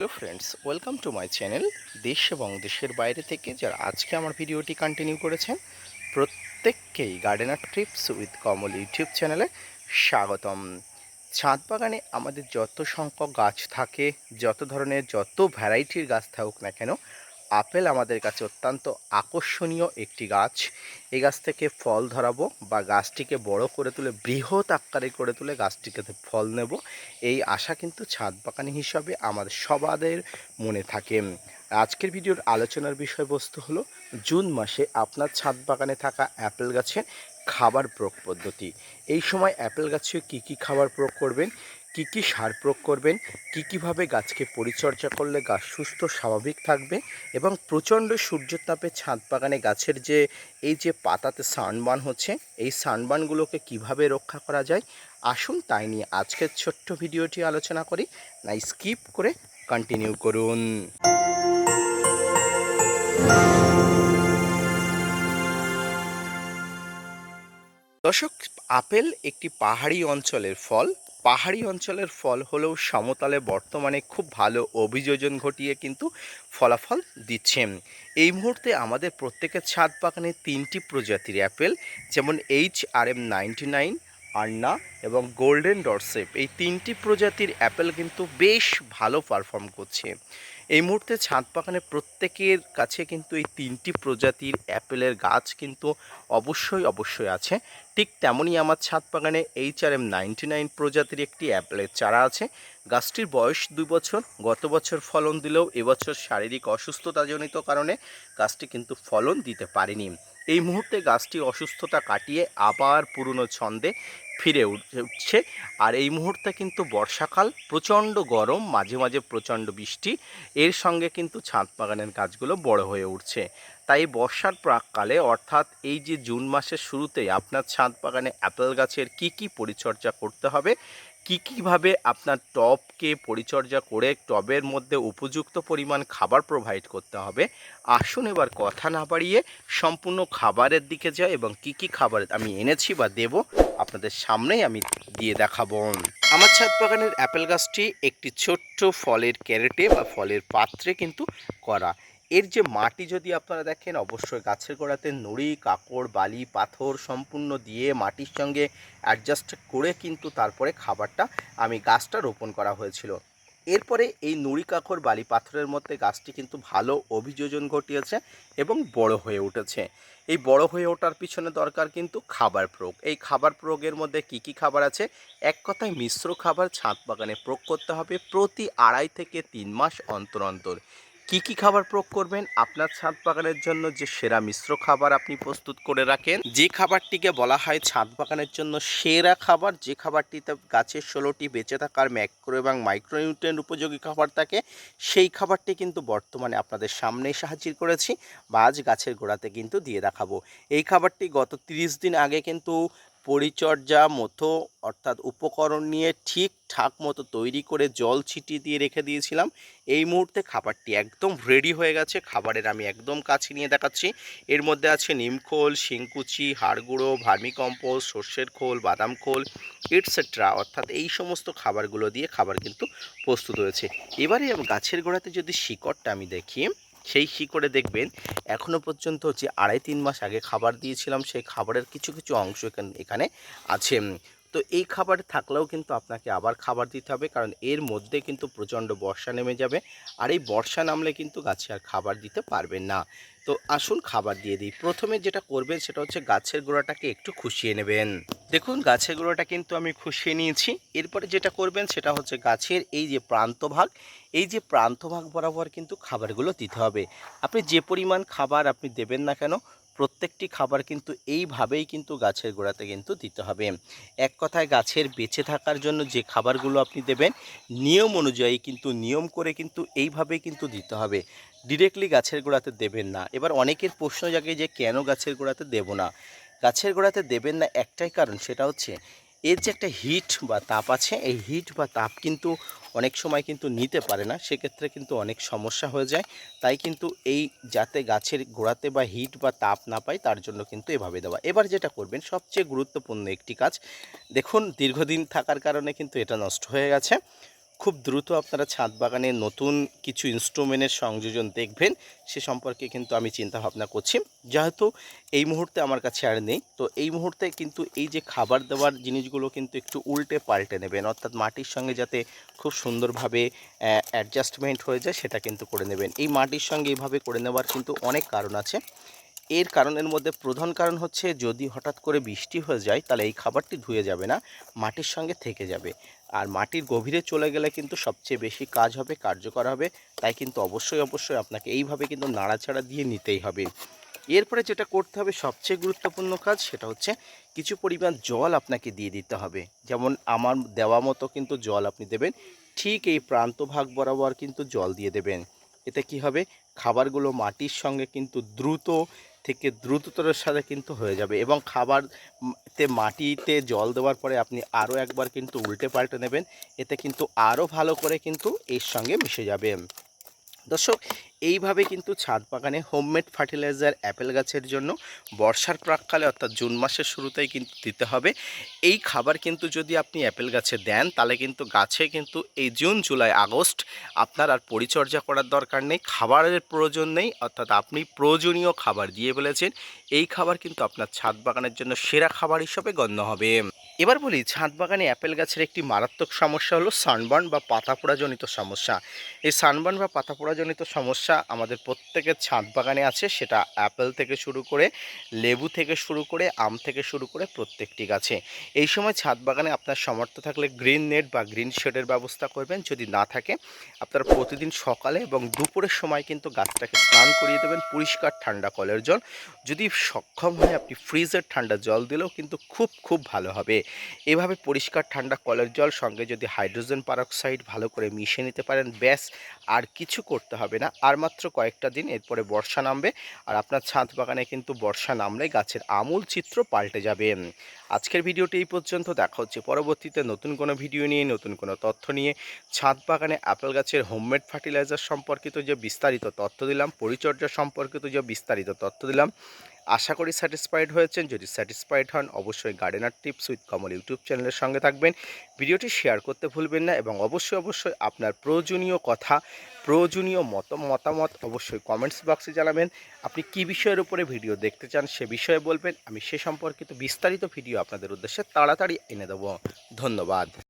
Hello friends welcome to my channel দেশ এবং দেশের বাইরে থেকে যারা আজকে আমার ভিডিওটি কন্টিনিউ করেছেন, প্রত্যেককেই gardener trips with Kamal YouTube চ্যানেলে স্বাগতম। ছাদ বাগানে আমাদের যত সংখ্যক গাছ থাকে, যত ধরনের, যত ভ্যারাইটির গাছ থাকুক না কেন আপেল আমাদের কাছে অত্যন্ত আকর্ষণীয় একটি গাছ। এই গাছ থেকে ফল ধরাবো বা গাছটিকে বড় করে তুলে, বৃহৎ আকারে করে তুলে গাছটিকে ফল নেব। এই আশা কিন্তু ছাদ বাগানি হিসাবে আমাদের সবাদের মনে থাকে। আজকের ভিডিওর আলোচনার বিষয়বস্তু হলো, জুন মাসে আপনার ছাদ বাগানে থাকা অ্যাপেল গাছের খাবার প্রয়োগ পদ্ধতি। এই সময় অ্যাপেল গাছে কী কী খাবার প্রয়োগ করবেন? কি কি সার প্রয়োগ করবেন, কী কীভাবে গাছকে পরিচর্যা করলে গাছ সুস্থ, স্বাভাবিক থাকবে এবং প্রচণ্ড সূর্যতাপে ছাদ বাগানে গাছের যে, এই যে পাতাতে সানবান হচ্ছে, এই সানবানগুলোকে কীভাবে রক্ষা করা যায়, আসুন তাই নিয়ে আজকের ছোট্ট ভিডিওটি আলোচনা করি না স্কিপ করে কন্টিনিউ করুন। দর্শক, আপেল একটি পাহাড়ি অঞ্চলের ফল পাহাড়ি অঞ্চলের ফল হলেও সমতলে বর্তমানে খুব ভালো অভিযোজন ঘটিয়ে কিন্তু ফলাফল দিচ্ছে। এই মুহূর্তে আমাদের প্রত্যেকের ছাদ বাগানে তিনটি প্রজাতির অ্যাপেল, যেমন H R M ninety nine Anna এবং গোল্ডেন ডটসেপ, এই তিনটি প্রজাতির অ্যাপেল কিন্তু বেশ ভালো পারফর্ম করছে। এই মুহূর্তে ছাদ বাগানে প্রত্যেকের কাছে কিন্তু এই তিনটি প্রজাতির অ্যাপেলের গাছ কিন্তু অবশ্যই অবশ্যই আছে। ঠিক তেমনই আমার ছাদ বাগানে H R M ninety nine প্রজাতির একটি অ্যাপেলের চারা আছে। গাছটির বয়স দুই বছর, গত বছর ফলন দিলেও এবছর শারীরিক অসুস্থতাজনিত কারণে গাছটি কিন্তু ফলন দিতে পারেনি। এই মুহূর্তে গাছটি অসুস্থতা কাটিয়ে আবার পুরনো ছন্দে ফিরে উঠছে। আর এই মুহূর্তে কিন্তু বর্ষাকাল, প্রচণ্ড গরম, মাঝে মাঝে প্রচণ্ড বৃষ্টি। এর সঙ্গে কিন্তু ছাদ বাগানের গাছগুলো বড় হয়ে উঠছে। তাই বর্ষার প্রাককালে, অর্থাৎ এই যে জুন মাসের শুরুতেই আপনার ছাদ বাগানে অ্যাপেল গাছের কি কি পরিচর্যা করতে হবে কী, কীভাবে আপনার টবকে পরিচর্যা করে টবের মধ্যে উপযুক্ত পরিমাণ খাবার প্রোভাইড করতে হবে? আসুন এবার কথা না বাড়িয়ে সম্পূর্ণ খাবারের দিকে যাই এবং কি কি খাবার আমি এনেছি বা দেব আপনাদের সামনেই আমি দিয়ে দেখাবো। আমার ছাদ বাগানের অ্যাপেল গাছটি একটি ছোট্ট ফলের ক্যারেটে বা ফলের পাত্রে কিন্তু করা। এর যে মাটি যদি আপনারা দেখেন, অবশ্যই গাছের গোড়াতে নুড়ি, কাকড়, বালি, পাথর সম্পূর্ণ দিয়ে মাটির সঙ্গে অ্যাডজাস্ট করে কিন্তু তারপরে খাবারটা আমি গাছটা রোপণ করা হয়েছিল। এরপরে এই নুড়ি, কাকড়, বালি, পাথরের মধ্যে গাছটি কিন্তু ভালো অভিযোজন ঘটিয়েছে এবং বড় হয়ে উঠেছে। এই বড় হয়ে ওঠার পিছনে দরকার কিন্তু খাবার প্রয়োগ। এই খাবার প্রয়োগের মধ্যে কি কি খাবার আছে? এক কথায় মিশ্র খাবার ছাদ বাগানে প্রয়োগ করতে হবে প্রতি আড়াই থেকে তিন মাস অন্তর অন্তর। কি কি খাবার প্রয়োগ করবেন? আপনার ছাদ বাগানের জন্য যে সেরা মিশ্র খাবার আপনি প্রস্তুত করে রাখেন, যে খাবারটিকে বলা হয় ছাদ বাগানের জন্য সেরা খাবার, যে খাবারটিতে গাছের ষোলোটি বেঁচে থাকার ম্যাক্রো এবং মাইক্রোনিউট্রিয়েন্ট উপযোগী খাবার থাকে, সেই খাবারটি কিন্তু বর্তমানে আপনাদের সামনেই সাহায্য করেছি। বা আজ গাছের গোড়াতে কিন্তু দিয়ে দেখাবো। এই খাবারটি গত তিরিশ দিন আগে কিন্তু পরিচর্যা মতো অর্থাৎ উপকরণ নিয়ে ঠিকঠাক মতো তৈরি করে জল ছিটিয়ে দিয়ে রেখে দিয়েছিলাম। এই মুহূর্তে খাবারটি একদম রেডি হয়ে গেছে। খাবারের আমি একদম কাছে নিয়ে দেখাচ্ছি। এর মধ্যে আছে নিমখোল শিংকুচি হাড়গুঁড়ো ভার্মিকম্পোস্ট সর্ষের খোল, বাদাম খোল এটসেট্রা অর্থাৎ এই সমস্ত খাবারগুলো দিয়ে খাবার কিন্তু প্রস্তুত হয়েছে। এবারে গাছের গোড়াতে যদি শিকড়টা আমি দেখি সেই শিকড়ে দেখবেন? এখনও পর্যন্ত হচ্ছে আড়াই তিন মাস আগে খাবার দিয়েছিলাম, সেই খাবারের কিছু কিছু অংশ এখানে এখানে আছে। তো এই খাবার থাকলেও কিন্তু আপনাকে আবার খাবার দিতে হবে, কারণ এর মধ্যে কিন্তু প্রচণ্ড বর্ষা নেমে যাবে আর এই বর্ষা নামলে কিন্তু গাছে আর খাবার দিতে পারবেন না। তো আসুন খাবার দিয়ে দিই। প্রথমে যেটা করবেন সেটা হচ্ছে গাছের গোড়াটাকে একটু খুশিয়ে নেবেন। দেখুন, গাছের গোড়াটা কিন্তু আমি খুশিয়ে নিয়েছি। এরপরে যেটা করবেন সেটা হচ্ছে গাছের এই যে প্রান্তভাগ এই যে প্রান্তভাগ বরাবর কিন্তু খাবারগুলো দিতে হবে। আপনি যে পরিমাণ খাবার আপনি দেবেন না কেন প্রত্যেকটি খাবার কিন্তু এইভাবেই কিন্তু গাছের গোড়াতে কিন্তু দিতে হবে। এক কথায় গাছের বেঁচে থাকার জন্য যে খাবারগুলো আপনি দেবেন, নিয়ম অনুযায়ী কিন্তু, নিয়ম করে কিন্তু এইভাবেই কিন্তু দিতে হবে। ডিরেক্টলি গাছের গোড়াতে দেবেন না। এবার অনেকের প্রশ্ন জাগে যে কেন গাছের গোড়াতে দেব না? গাছের গোড়াতে দেবেন না একটাই কারণ, সেটা হচ্ছে এর যে একটা হিট বা তাপ আছে, এই হিট বা তাপ কিন্তু অনেক সময় কিন্তু নিতে পারে না। সেক্ষেত্রে কিন্তু অনেক সমস্যা হয়ে যায়। তাই কিন্তু এই যাতে গাছের গোড়াতে বা হিট বা তাপ না পায়, তার জন্য কিন্তু এভাবে দেওয়া। এবার যেটা করবেন, সবচেয়ে গুরুত্বপূর্ণ একটি কাজ, দেখুন দীর্ঘদিন থাকার কারণে কিন্তু এটা নষ্ট হয়ে গেছে। খুব দ্রুত আপনারা ছাদ বাগানে নতুন কিছু ইনস্ট্রুমেন্টের সংযোজন দেখবেন, সে সম্পর্কে কিন্তু আমি চিন্তা ভাবনা করছি। যেহেতু এই মুহূর্তে আমার কাছে আর নেই, তো এই মুহূর্তে কিন্তু এই যে খাবার দেওয়ার জিনিসগুলো কিন্তু একটু উল্টে পাল্টে নেবেন, অর্থাৎ মাটির সঙ্গে যাতে খুব সুন্দরভাবে অ্যাডজাস্টমেন্ট হয়ে যায় সেটা কিন্তু করে নেবেন। এই মাটির সঙ্গে এইভাবে করে নেওয়ার কিন্তু অনেক কারণ আছে। এর কারণের মধ্যে প্রধান কারণ হচ্ছে যদি হঠাৎ করে বৃষ্টি হয়ে যায়, তাহলে এই খাবারটি ধুয়ে যাবে না, মাটির সঙ্গে থেকে যাবে। আর মাটির গভীরে চলে গেলে কিন্তু সবচেয়ে বেশি কাজ হবে, কার্যকর হবে। তাই কিন্তু অবশ্যই অবশ্যই আপনাকে এইভাবে কিন্তু নাড়াচাড়া দিয়ে নিতেই হবে। এরপরে যেটা করতে হবে, সবচেয়ে গুরুত্বপূর্ণ কাজ সেটা হচ্ছে কিছু পরিমাণ জল আপনাকে দিয়ে দিতে হবে। যেমন আমার দেওয়া মতো কিন্তু জল আপনি দেবেন, ঠিক এই প্রান্ত ভাগ বরাবর কিন্তু জল দিয়ে দেবেন। এতে কি হবে? খাবারগুলো মাটির সঙ্গে কিন্তু দ্রুত থেকে দ্রুততরের সাথে কিন্তু হয়ে যাবে এবং খাবারতে মাটিতে জল দেওয়ার পরে আপনি আরও একবার কিন্তু উল্টে পাল্টে নেবেন, এতে কিন্তু আরও ভালো করে কিন্তু এর সঙ্গে মিশে যাবে। দর্শক, এইভাবে কিন্তু ছাদ বাগানে হোমমেড ফার্টিলাইজার অ্যাপেল গাছের জন্য বর্ষার প্রাককালে অর্থাৎ জুন মাসের শুরুতেই কিন্তু দিতে হবে। এই খাবার কিন্তু যদি আপনি অ্যাপেল গাছে দেন, তাহলে কিন্তু গাছে কিন্তু এই জুন, জুলাই, আগস্ট আপনার আর পরিচর্যা করার দরকার নেই, খাবারের প্রয়োজন নেই, অর্থাৎ আপনি প্রয়োজনীয় খাবার দিয়ে ফেলেছেন, এই খাবার কিন্তু আপনার ছাদ বাগানের জন্য সেরা খাবার হিসেবে গণ্য হবে। এবার বলি ছাদ বাগানে অ্যাপেল গাছের একটি মারাত্মক সমস্যা হলো সানবার্ন বা পাতা পোড়াজনিত সমস্যা। এই সানবার্ন বা পাতা পোড়াজনিত সমস্যা আমাদের প্রত্যেকের ছাদ বাগানে আছে, সেটা অ্যাপেল থেকে শুরু করে, লেবু থেকে শুরু করে, আম থেকে শুরু করে প্রত্যেকটি গাছে। এই সময় ছাদ বাগানে আপনার সামর্থ্য থাকলে গ্রিন নেট বা গ্রিন শেডের ব্যবস্থা করবেন। যদি না থাকে, আপনারা প্রতিদিন সকালে এবং দুপুরের সময় কিন্তু গাছটাকে স্নান করিয়ে দেবেন পরিষ্কার ঠান্ডা কলের জল। যদি সক্ষম হয় আপনি ফ্রিজের ঠান্ডা জল দিলেও কিন্তু খুব খুব ভালো হবে। এভাবে পরিষ্কার ঠান্ডা কলের জল, সঙ্গে যদি হাইড্রোজেন পারক্সাইড ভালো করে মিশিয়ে নিতে পারেন, ব্যাস, আর কিছু করতে হবে না। আর মাত্র কয়েকটা দিন, এরপরে বর্ষা নামবে, আর আপনার ছাদ বাগানে কিন্তু বর্ষা নামলে গাছের আমূল চিত্র পাল্টে যাবে। আজকের ভিডিওটি এই পর্যন্ত। দেখা হচ্ছে পরবর্তীতে নতুন কোনো ভিডিও নিয়ে, নতুন কোনো তথ্য নিয়ে। ছাদ বাগানে আপেল গাছের হোমমেড ফার্টিলাইজার সম্পর্কিত যে বিস্তারিত তথ্য দিলাম, পরিচর্যা সম্পর্কিত যে বিস্তারিত তথ্য দিলাম আশা করি স্যাটিসফাইড হয়েছেন। যদি স্যাটিসফাইড হন, অবশ্যই gardener tips with Kamal YouTube চ্যানেলের সঙ্গে থাকবেন। ভিডিওটি শেয়ার করতে ভুলবেন না এবং অবশ্যই অবশ্যই আপনার প্রয়োজনীয় কথা, প্রয়োজনীয় মত, মতামত অবশ্যই কমেন্টস বক্সে জানাবেন। আপনি কী বিষয়ের উপরে ভিডিও দেখতে চান সে বিষয়ে বলবেন। আমি সে সম্পর্কিত বিস্তারিত ভিডিও আপনাদের উদ্দেশ্যে তাড়াতাড়ি এনে দেবো। ধন্যবাদ।